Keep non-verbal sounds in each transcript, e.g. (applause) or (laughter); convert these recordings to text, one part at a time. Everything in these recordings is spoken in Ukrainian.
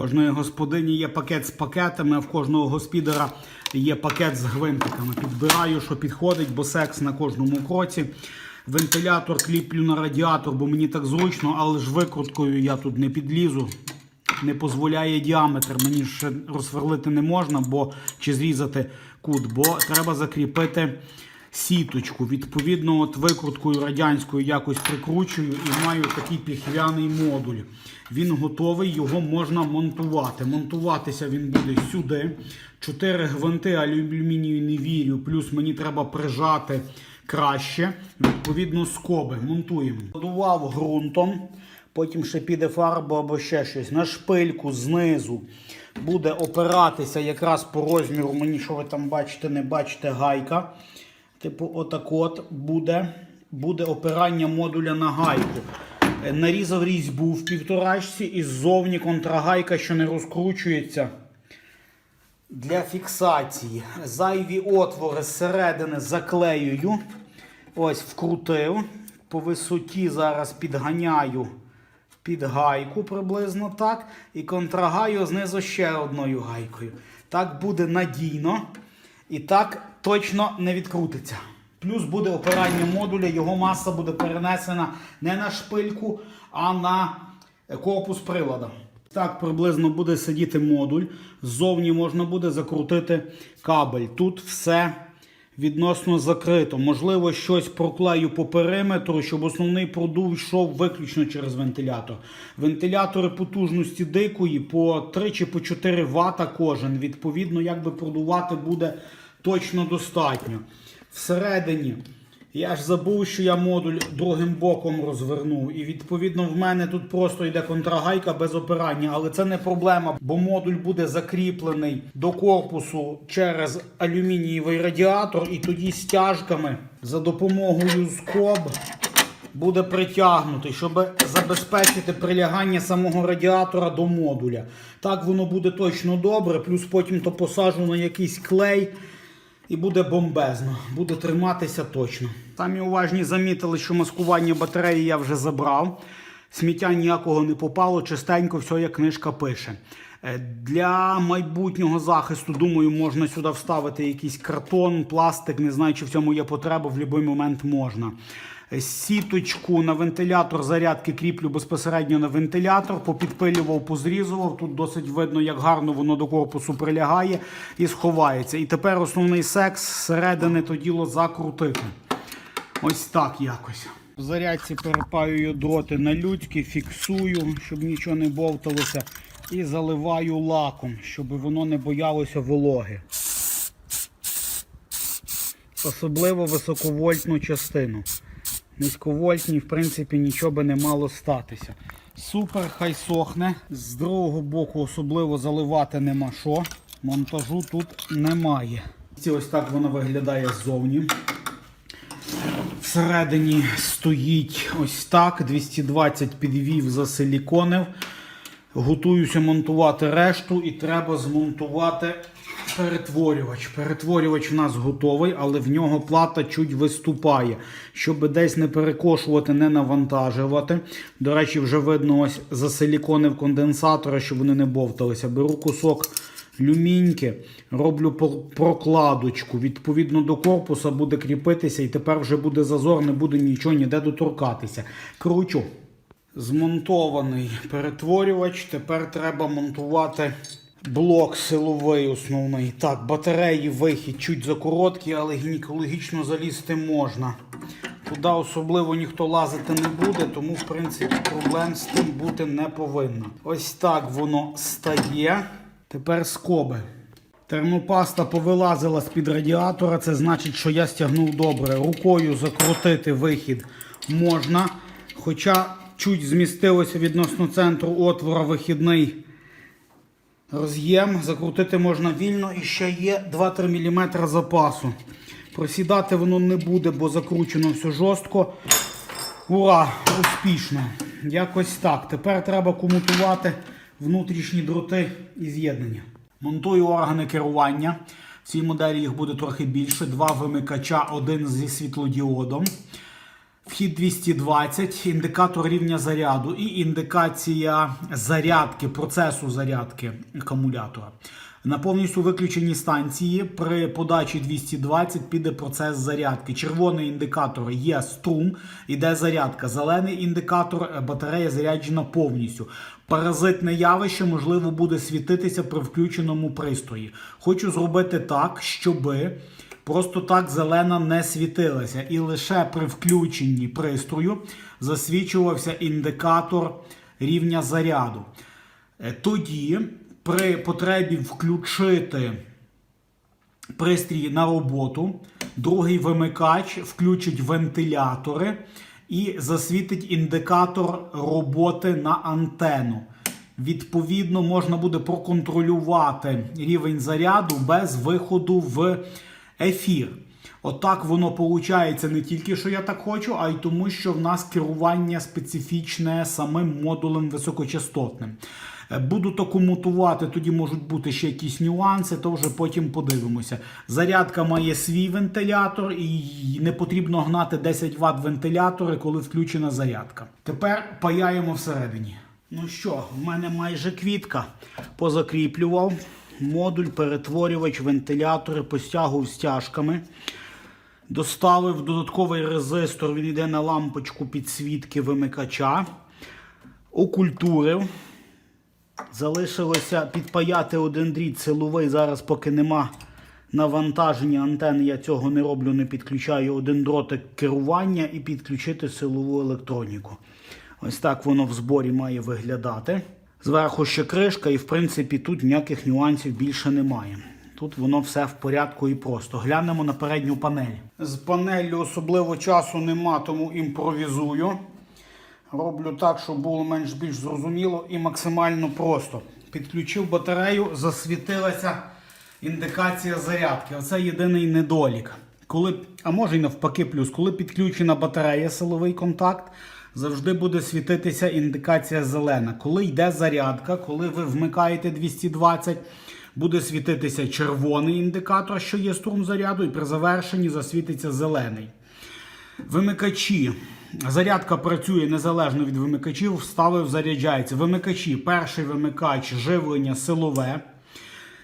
кожної господині є пакет з пакетами, а в кожного госпідера є пакет з гвинтиками. Підбираю, що підходить, бо секс на кожному кроці. Вентилятор кліплю на радіатор, бо мені так зручно, але ж викруткою я тут не підлізу. Не дозволяє діаметр. Мені ще розсверлити не можна, бо чи зрізати кут, бо треба закріпити сіточку. Відповідно, от викруткою радянською якось прикручую і маю такий піхвяний модуль. Він готовий, його можна монтувати. Монтуватися він буде сюди. Чотири гвинти алюмінію не вірю, плюс мені треба прижати краще. Відповідно, скоби монтуємо. Будував ґрунтом. Потім ще піде фарба або ще щось. На шпильку знизу буде опиратися якраз по розміру. Мені що ви там бачите, не бачите гайка. Типу, отак от буде, буде опирання модуля на гайку. Е, Нарізав різьбу в півторачці і ззовні контрагайка, що не розкручується. Для фіксації. Зайві отвори зсередини заклеюю. Ось вкрутив. По висоті зараз підганяю під гайку приблизно так. І контрагаю знизу ще одною гайкою. Так буде надійно. І так точно не відкрутиться. Плюс буде опирання модуля, його маса буде перенесена не на шпильку, а на корпус прилада. Так приблизно буде сидіти модуль. Ззовні можна буде закрутити кабель. Тут все відносно закрито. Можливо, щось проклею по периметру, щоб основний продув йшов виключно через вентилятор. Вентилятори потужності дикої по 3 чи по 4 Вт кожен. Відповідно, якби продувати буде точно достатньо. Всередині. Я ж забув, що я модуль другим боком розвернув. І відповідно в мене тут просто йде контрагайка без опирання, але це не проблема, бо модуль буде закріплений до корпусу через алюмінієвий радіатор, і тоді стяжками за допомогою скоб буде притягнутий, щоб забезпечити прилягання самого радіатора до модуля. Так воно буде точно добре, плюс потім то посажу на якийсь клей. І буде бомбезно, буде триматися точно. Самі уважні замітили, що маскування батареї я вже забрав. Сміття ніякого не попало, чистенько, все як книжка пише. Е, Для майбутнього захисту, думаю, можна сюди вставити якийсь картон, пластик. Не знаю, чи в цьому є потреба, в будь-який момент можна. Е, Сіточку на вентилятор зарядки кріплю безпосередньо на вентилятор, попідпилював, позрізував. Тут досить видно, як гарно воно до корпусу прилягає і сховається. І тепер основний секс зсередини то діло закрутити. Ось так якось. В зарядці перепаюю дроти на людські, фіксую, щоб нічого не бовталося. І заливаю лаком, щоб воно не боялося вологи. Особливо високовольтну частину. Низьковольтній, в принципі, нічого би не мало статися. Супер, хай сохне. З другого боку особливо заливати нема що. Монтажу тут немає. Ось так воно виглядає ззовні. Всередині стоїть ось так. 220 підвів засиліконив. Готуюся монтувати решту і треба змонтувати перетворювач. Перетворювач в нас готовий, але в нього плата чуть виступає. Щоб десь не перекошувати, не навантажувати. До речі, вже видно ось засиліконив конденсатора, щоб вони не бовталися. Беру кусок люміньки, роблю прокладочку. Відповідно до корпуса буде кріпитися, і тепер вже буде зазор, не буде нічого ніде доторкатися. Кручу. Змонтований перетворювач. Тепер треба монтувати блок силовий основний. Так, батареї вихід чуть закороткий, але гінекологічно залізти можна. Туди особливо ніхто лазити не буде, тому в принципі проблем з тим бути не повинно. Ось так воно стає. Тепер скоби. Термопаста повилазила з-під радіатора, це значить, що я стягнув добре. Рукою закрутити вихід можна. Хоча чуть змістилося відносно центру отвора вихідний роз'єм. Закрутити можна вільно і ще є 2-3 мм запасу. Просідати воно не буде, бо закручено все жорстко. Ура! Успішно! Якось так. Тепер треба комутувати внутрішні дроти і з'єднання. Монтую органи керування. В цій моделі їх буде трохи більше. Два вимикача, один зі світлодіодом. Вхід 220, індикатор рівня заряду і індикація зарядки, процесу зарядки акумулятора. На повністю виключеній станції при подачі 220 піде процес зарядки. Червоний індикатор є струм, іде зарядка. Зелений індикатор е, батарея заряджена повністю. Паразитне явище можливо буде світитися при включеному пристрої. Хочу зробити так, щоби. Просто так зелена не світилася, і лише при включенні пристрою засвічувався індикатор рівня заряду. Е, Тоді, при потребі включити пристрій на роботу, другий вимикач включить вентилятори і засвітить індикатор роботи на антенну. Відповідно, можна буде проконтролювати рівень заряду без виходу в ефір. Отак воно виходить не тільки, що я так хочу, а й тому, що в нас керування специфічне самим модулем високочастотним. Е, Буду то комутувати, тоді можуть бути ще якісь нюанси, то вже потім подивимося. Зарядка має свій вентилятор, і не потрібно гнати 10 Вт вентилятори, коли включена зарядка. Тепер паяємо всередині. Ну що, в мене майже квітка. Позакріплював модуль, перетворювач, вентилятори, постягував стяжками. Доставив додатковий резистор, він йде на лампочку підсвітки вимикача. Окультурив. Залишилося підпаяти один дріт силовий. Зараз, поки нема навантаження антени, я цього не роблю, не підключаю один дротик керування і підключити силову електроніку. Ось так воно в зборі має виглядати. Зверху ще кришка, і в принципі тут ніяких нюансів більше немає. Тут воно все в порядку і просто. Глянемо на передню панель. З панеллю особливо часу нема, тому імпровізую. Роблю так, щоб було менш більш зрозуміло і максимально просто. Підключив батарею, засвітилася індикація зарядки. Оце єдиний недолік. Коли, а може й навпаки, плюс, коли підключена батарея, силовий контакт, завжди буде світитися індикація зелена. Коли йде зарядка, коли ви вмикаєте 220, буде світитися червоний індикатор, що є струм заряду, і при завершенні засвітиться зелений. Вимикачі. Зарядка працює незалежно від вимикачів, вставив, заряджається. Вимикачі. Перший вимикач живлення силове.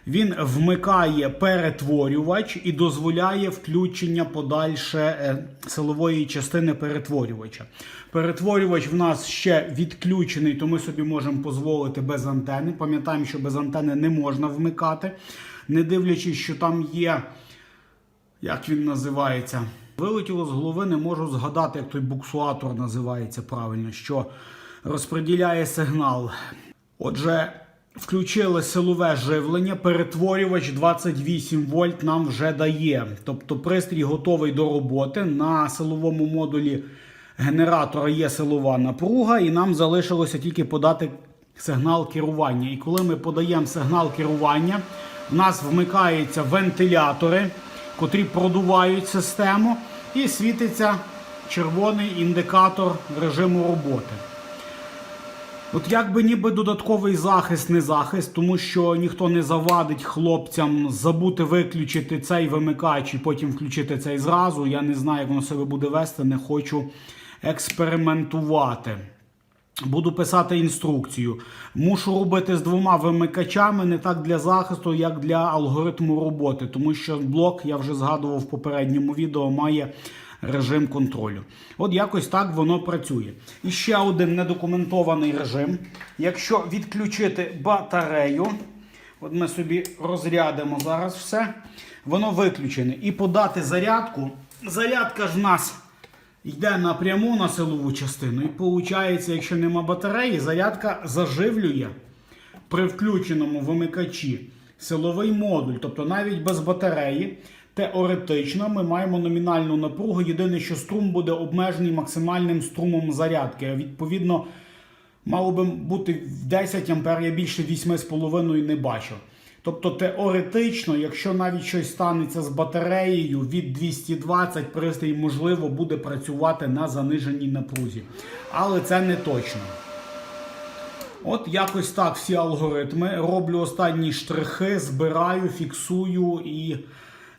Він вмикає перетворювач і дозволяє включення подальше е, силової частини перетворювача. Перетворювач в нас ще відключений, то ми собі можемо дозволити без антени. Пам'ятаємо, що без антени не можна вмикати, не дивлячись, що там є як він називається? Вилетіло з голови, не можу згадати, як той буксуатор називається правильно, що розподіляє сигнал. Отже, включили силове живлення, перетворювач 28 вольт нам вже дає. Тобто пристрій готовий до роботи. На силовому модулі генератора є силова напруга, і нам залишилося тільки подати сигнал керування. І коли ми подаємо сигнал керування, в нас вмикаються вентилятори, котрі продувають систему, і світиться червоний індикатор режиму роботи. От якби ніби додатковий захист, не захист, тому що ніхто не завадить хлопцям забути виключити цей вимикач і потім включити цей зразу. Я не знаю, як воно себе буде вести, не хочу експериментувати. Буду писати інструкцію. Мушу робити з двома вимикачами не так для захисту, як для алгоритму роботи, тому що блок, я вже згадував в попередньому відео, має режим контролю. От якось так воно працює. І ще один недокументований режим. Якщо відключити батарею, от ми собі розрядимо зараз все, воно виключене. І подати зарядку. Зарядка ж в нас йде напряму на силову частину. І виходить, якщо нема батареї, зарядка заживлює при включеному вимикачі силовий модуль, тобто навіть без батареї. Теоретично ми маємо номінальну напругу. Єдине, що струм буде обмежений максимальним струмом зарядки. Відповідно, мало би бути в 10 ампер, я більше 8,5 не бачу. Тобто теоретично, якщо навіть щось станеться з батареєю від 220, пристрій можливо буде працювати на заниженій напрузі. Але це не точно. От якось так всі алгоритми. Роблю останні штрихи, збираю, фіксую і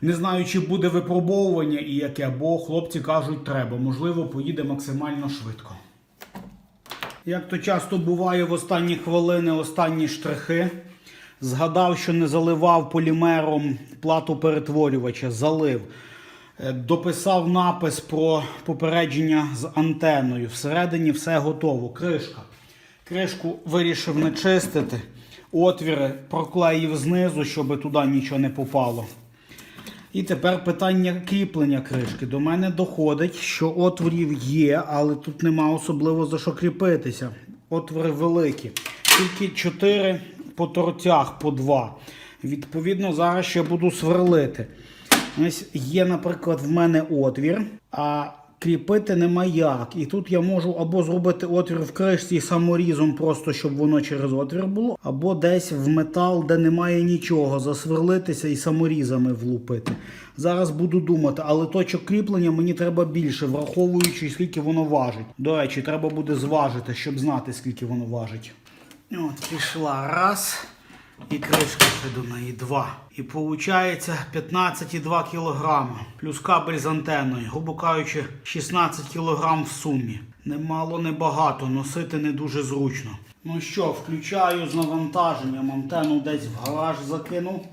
Не знаю, чи буде випробовування і яке, бо хлопці кажуть, треба. Можливо, поїде максимально швидко. Як то часто буває в останні хвилини, останні штрихи. Згадав, що не заливав полімером плату перетворювача, залив. Е, Дописав напис про попередження з антеною. Всередині все готово. Кришка. Кришку вирішив не чистити. Отвіри проклеїв знизу, щоб туди нічого не попало. І тепер питання кріплення кришки. До мене доходить, що отворів є, але тут нема особливо за що кріпитися. Отвори великі. Тільки 4 по торцях по 2. Відповідно, зараз ще буду сверлити. Ось є, наприклад, в мене отвір, а кріпити нема як. І тут я можу або зробити отвір в кришці саморізом, просто щоб воно через отвір було, або десь в метал, де немає нічого, засверлитися і саморізами влупити. Зараз буду думати, але точок кріплення мені треба більше, враховуючи, скільки воно важить. До речі, треба буде зважити, щоб знати, скільки воно важить. От, пішла раз. І кришка ще до неї 2. І виходить 15,2 кг. Плюс кабель з антеною. Грубо кажучи, 16 кг в сумі. Немало, не багато, носити не дуже зручно. Ну що, включаю з навантаженням. Антенну десь в гараж закинув.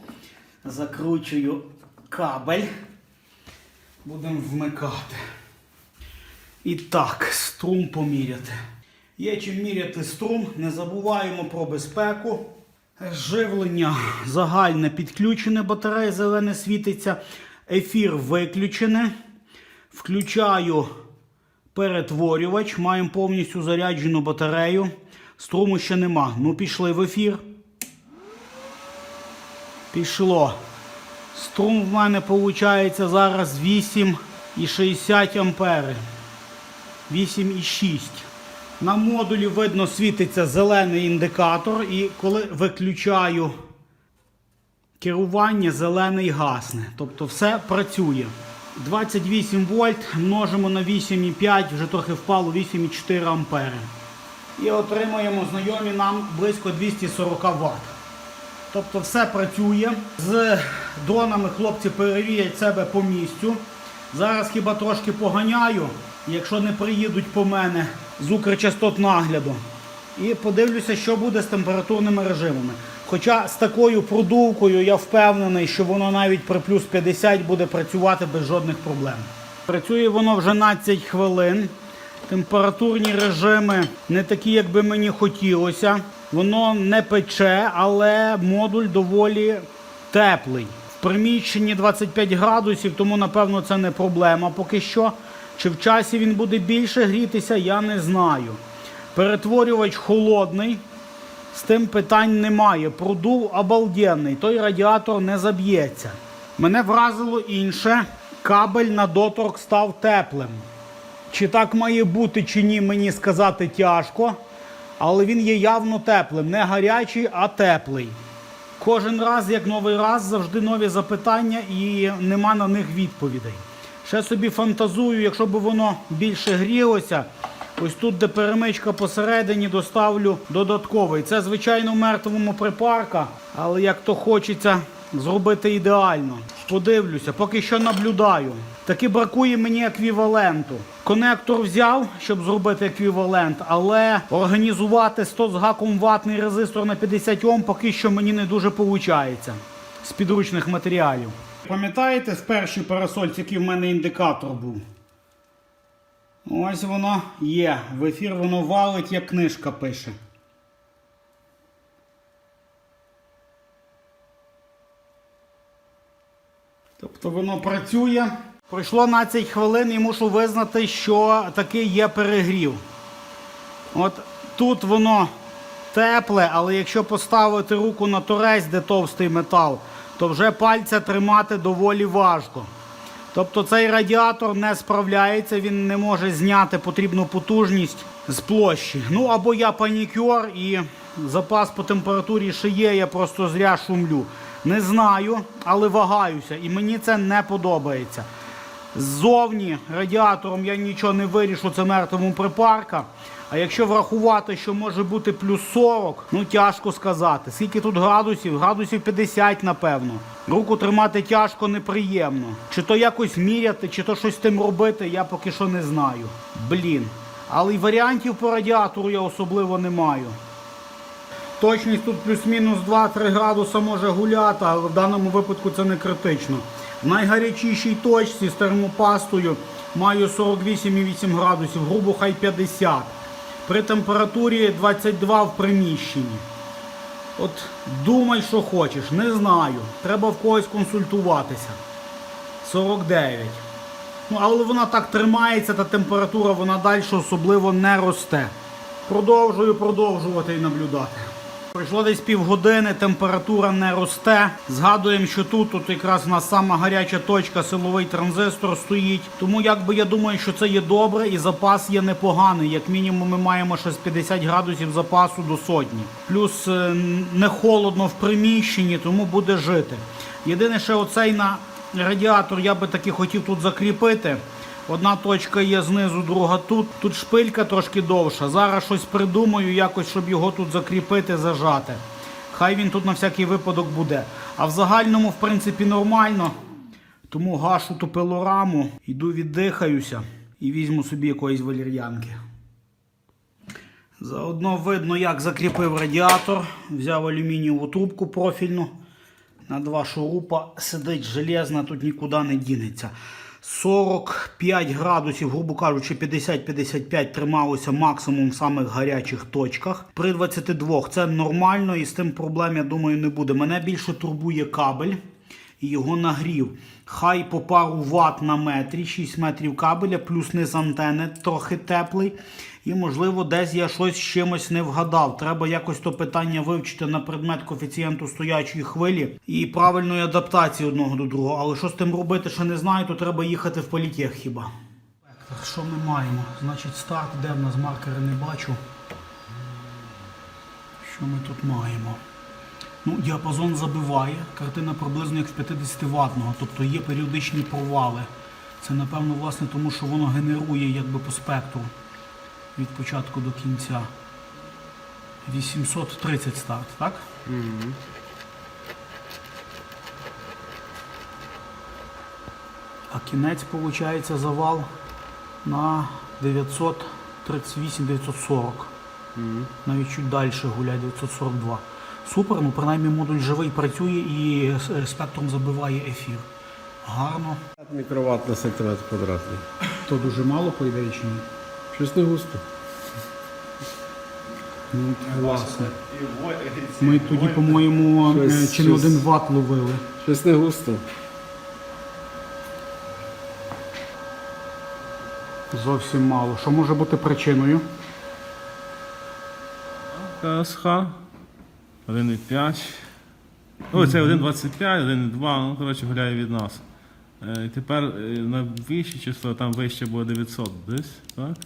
Закручую кабель. Будемо вмикати. І так, струм поміряти. Є чим міряти струм, не забуваємо про безпеку. Живлення загальне підключене, батарея зелене світиться. Ефір виключене. Включаю перетворювач. Маємо повністю заряджену батарею. Струму ще нема. Ну, пішли в ефір. Пішло. Струм в мене виходить зараз 8,60 ампери. 8,6. На модулі видно світиться зелений індикатор, і коли виключаю керування, зелений гасне. Тобто все працює. 28 вольт множимо на 8,5, вже трохи впало 8,4 ампери. І отримуємо знайомі нам близько 240 Вт. Тобто все працює. З дронами хлопці перевірять себе по місцю. Зараз хіба трошки поганяю, якщо не приїдуть по мене з укрчастот нагляду. І подивлюся, що буде з температурними режимами. Хоча з такою продувкою я впевнений, що воно навіть при плюс 50 буде працювати без жодних проблем. Працює воно вже 12 хвилин. Температурні режими не такі, як би мені хотілося. Воно не пече, але модуль доволі теплий. В приміщенні 25 градусів, тому напевно це не проблема поки що. Чи в часі він буде більше грітися, я не знаю. Перетворювач холодний, з тим питань немає. Продув обалденний, той радіатор не заб'ється. Мене вразило інше. Кабель на доторк став теплим. Чи так має бути, чи ні, мені сказати тяжко. Але він є явно теплим. Не гарячий, а теплий. Кожен раз, як новий раз, завжди нові запитання і нема на них відповідей. Ще собі фантазую, якщо б воно більше грілося, ось тут, де перемичка посередині, доставлю додатковий. Це, звичайно, в мертвому припарка, але як то хочеться зробити ідеально. Подивлюся, поки що наблюдаю. Таки бракує мені еквіваленту. Конектор взяв, щоб зробити еквівалент, але організувати 100 з гаком ватний резистор на 50 Ом поки що мені не дуже виходить з підручних матеріалів. Пам'ятаєте в першій парасольці, який в мене індикатор був? Ось воно є. В ефір воно валить, як книжка пише. Тобто воно працює. Пройшло 12 хвилин і мушу визнати, що такий є перегрів. От тут воно тепле, але якщо поставити руку на торець, де товстий метал, то вже пальця тримати доволі важко. Тобто цей радіатор не справляється, він не може зняти потрібну потужність з площі. Ну або я панікер і запас по температурі ще є, я просто зря шумлю. Не знаю, але вагаюся, і мені це не подобається. Ззовні радіатором я нічого не вирішу, це мертвому припарка. А якщо врахувати, що може бути плюс 40, ну тяжко сказати. Скільки тут градусів? Градусів 50, напевно. Руку тримати тяжко, неприємно. Чи то якось міряти, чи то щось з тим робити, я поки що не знаю. Блін. Але й варіантів по радіатору я особливо не маю. Точність тут плюс-мінус 2-3 градуса може гуляти, але в даному випадку це не критично. В найгарячішій точці з термопастою маю 48,8 градусів, грубо хай 50. При температурі 22 в приміщенні. От думай, що хочеш, не знаю. Треба в когось консультуватися. 49. Ну, але вона так тримається, та температура вона далі особливо не росте. Продовжую продовжувати і наблюдати. Пройшло десь півгодини, температура не росте. Згадуємо, що тут, тут якраз у нас сама гаряча точка, силовий транзистор стоїть. Тому якби я думаю, що це є добре і запас є непоганий. Як мінімум ми маємо ще з 50 градусів запасу до сотні. Плюс е, не холодно в приміщенні, тому буде жити. Єдине, що оцей на радіатор я би таки хотів тут закріпити. Одна точка є знизу, друга тут. Тут шпилька трошки довша. Зараз щось придумаю, якось, щоб його тут закріпити, зажати. Хай він тут на всякий випадок буде. А в загальному, в принципі, нормально. Тому гашу ту пилораму, йду віддихаюся і візьму собі якоїсь валір'янки. Заодно видно, як закріпив радіатор. Взяв алюмінієву трубку профільну. На два шурупа сидить железна, тут нікуди не дінеться. 45 градусів, грубо кажучи, 50-55 трималося максимум в самих гарячих точках. При 22 це нормально і з тим проблем, я думаю, не буде. Мене більше турбує кабель і його нагрів. Хай по пару ватт на метрі, 6 метрів кабеля, плюс низ антени трохи теплий. І, можливо, десь я щось чимось не вгадав. Треба якось то питання вивчити на предмет коефіцієнту стоячої хвилі і правильної адаптації одного до другого. Але що з тим робити, ще не знаю, то треба їхати в політех хіба. Що ми маємо? Значить, старт, де в нас маркери не бачу. Що ми тут маємо? Ну, діапазон забиває. Картина приблизно як в 50 ватного, тобто є періодичні провали. Це напевно власне тому, що воно генерує якби по спектру від початку до кінця. 830 старт, так? А кінець, виходить, завал на 938-940. Навіть чуть далі гуляє 942. Супер, ну принаймні модуль живий працює і спектром забиває ефір. Гарно. Мікроватт на сантиметр квадратний. То дуже мало по ідеї чи ні? Щось не густо. Ну, власне. Ми тоді, по-моєму, е, Щось- чи не щось- один ватт ловили. Щось не густо. Зовсім мало. Що може бути причиною? КСХ 1,5. О, це 1,25, 1,2, ну, коротше, гуляє від нас. Е, тепер е, на вище число, там вище було 900 десь, так?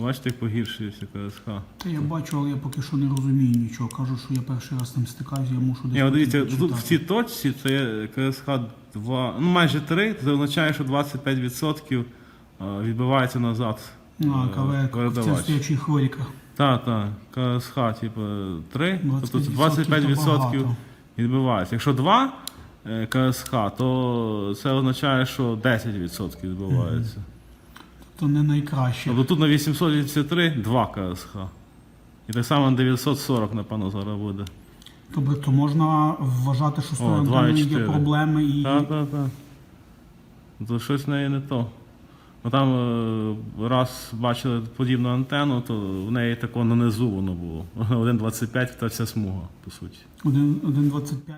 Бачите, як погіршується КСХ. Та я бачу, але я поки що не розумію нічого. Кажу, що я перший раз ним стикаюся, я мушу десь. Ні, от дивіться, тут в цій точці це є КСХ 2, ну майже 3, це означає, що 25% е, відбивається назад. А, КВ, передавач. це стоячий хвилька. Так, так, КСХ, типу, 3, тобто 25% 25% відбивається. Якщо 2 е, КСХ, то це означає, що 10% відбувається. То не найкраще. Тобто тут на 883 2 КСХ. І так само на 940, напевно, зараз буде. Тобто можна вважати, що з є проблеми і. Так, так, так. То щось в неї не то. Ну там е, раз бачили подібну антенну, то в неї тако нанизу воно було. (laughs) 1,25 та вся смуга, по суті. 1- 1,25.